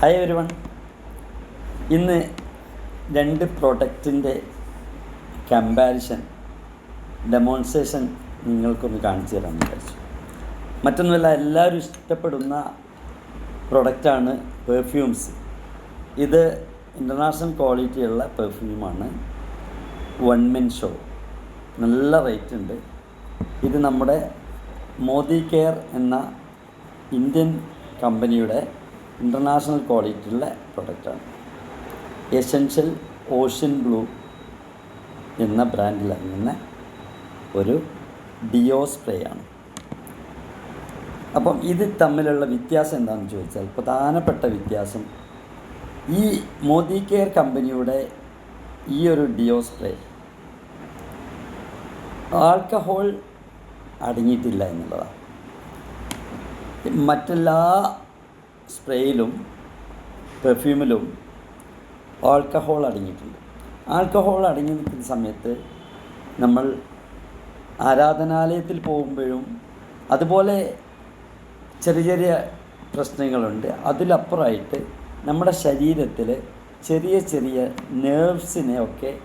Hi every one ഇന്ന് രണ്ട് പ്രോഡക്റ്റിന്റെ comparison demonstration നിങ്ങൾക്കൊന്ന് കാണിച്ചു തരാൻ വിചാരിച്ചു. മറ്റൊന്നുമല്ല എല്ലാവരും ഇഷ്ടപ്പെടുന്ന പ്രൊഡക്റ്റാണ് പെർഫ്യൂംസ് ഇത് ഇന്റർനാഷണൽ ക്വാളിറ്റിയുള്ള പെർഫ്യൂമാണ് വൺ മെൻ ഷോ നല്ല റേറ്റ് ഉണ്ട്. ഇത് നമ്മുടെ മോദി കെയർ എന്ന ഇന്ത്യൻ കമ്പനിയുടെ ഇന്റർനാഷണൽ ക്വാളിറ്റിയുള്ള പ്രൊഡക്റ്റാണ് എസെൻഷ്യൽ ഓഷ്യൻ ബ്ലൂ എന്ന ബ്രാൻഡിൽ ഇറങ്ങുന്ന ഒരു ഡിയോ സ്പ്രേ ആണ്. അപ്പം ഇത് തമ്മിലുള്ള വ്യത്യാസം എന്താണെന്ന് ചോദിച്ചാൽ പ്രധാനപ്പെട്ട വ്യത്യാസം ഈ മോദി കെയർ കമ്പനിയുടെ ഈ ഒരു ഡിയോ സ്പ്രേ ആൽക്കഹോൾ അടങ്ങിയിട്ടില്ല എന്നുള്ളതാണ്. മറ്റെല്ലാ സ്പ്രേയിലും പെർഫ്യൂമിലും ആൽക്കഹോൾ അടങ്ങിയിട്ടുണ്ട്. ആൽക്കഹോൾ അടങ്ങി നിൽക്കുന്ന സമയത്ത് നമ്മൾ ആരാധനാലയത്തിൽ പോകുമ്പോഴും അതുപോലെ ചെറിയ ചെറിയ പ്രശ്നങ്ങളുണ്ട്. അതിലപ്പുറമായിട്ട് നമ്മുടെ ശരീരത്തിൽ ചെറിയ ചെറിയ നേർവ്സിനെ ഒക്കെ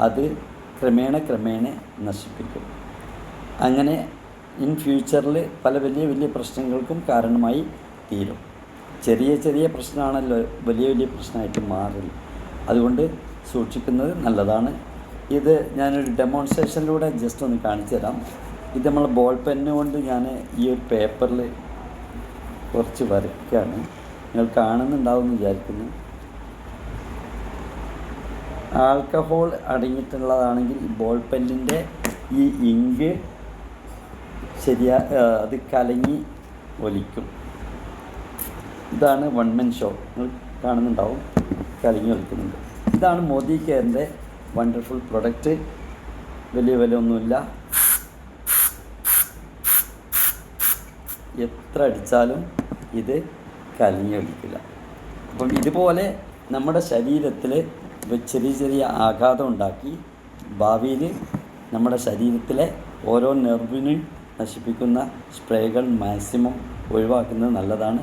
അത് ക്രമേണ ക്രമേണ നശിപ്പിക്കും. അങ്ങനെ ഇൻ ഫ്യൂച്ചറിൽ പല വലിയ വലിയ പ്രശ്നങ്ങൾക്കും കാരണമായി തീരും. ചെറിയ ചെറിയ പ്രശ്നമാണല്ലോ വലിയ വലിയ പ്രശ്നമായിട്ട് മാറില്ല അതുകൊണ്ട് സൂക്ഷിക്കുന്നത് നല്ലതാണ്. ഇത് ഞാനൊരു ഡെമോൺസ്ട്രേഷനിലൂടെ ജസ്റ്റ് ഒന്ന് കാണിച്ചു തരാം. ഇത് നമ്മൾ ബോൾ പെന്ന് കൊണ്ട് ഞാൻ ഈ ഒരു പേപ്പറിൽ കുറച്ച് വരയ്ക്കുകയാണ്. നിങ്ങൾ കാണുന്നുണ്ടാവുമെന്ന് വിചാരിക്കുന്നു. ആൽക്കഹോൾ അടങ്ങിയിട്ടുള്ളതാണെങ്കിൽ ബോൾ പെന്നിന്റെ ഈ ഇങ്ക് ശരിയാ അത് കലങ്ങി ഒലിക്കും. ഇതാണ് വൺ മെൻ ഷോ നിങ്ങൾ കാണുന്നുണ്ടാവും കലങ്ങി ഒലിക്കുന്നുണ്ട്. ഇതാണ് മോദി കെയറിന്റെ വണ്ടർഫുൾ പ്രൊഡക്റ്റ് വലിയ വില ഒന്നുമില്ല എത്ര അടിച്ചാലും ഇത് കലങ്ങി ഒലിക്കില്ല. അപ്പം ഇതുപോലെ നമ്മുടെ ശരീരത്തിൽ ചെറിയ ചെറിയ ആഘാതം ഉണ്ടാക്കി ഭാവിയിൽ നമ്മുടെ ശരീരത്തിലെ ഓരോ നെർവിനും നശിപ്പിക്കുന്ന സ്പ്രേകൾ മാക്സിമം ഒഴിവാക്കുന്നത് നല്ലതാണ്.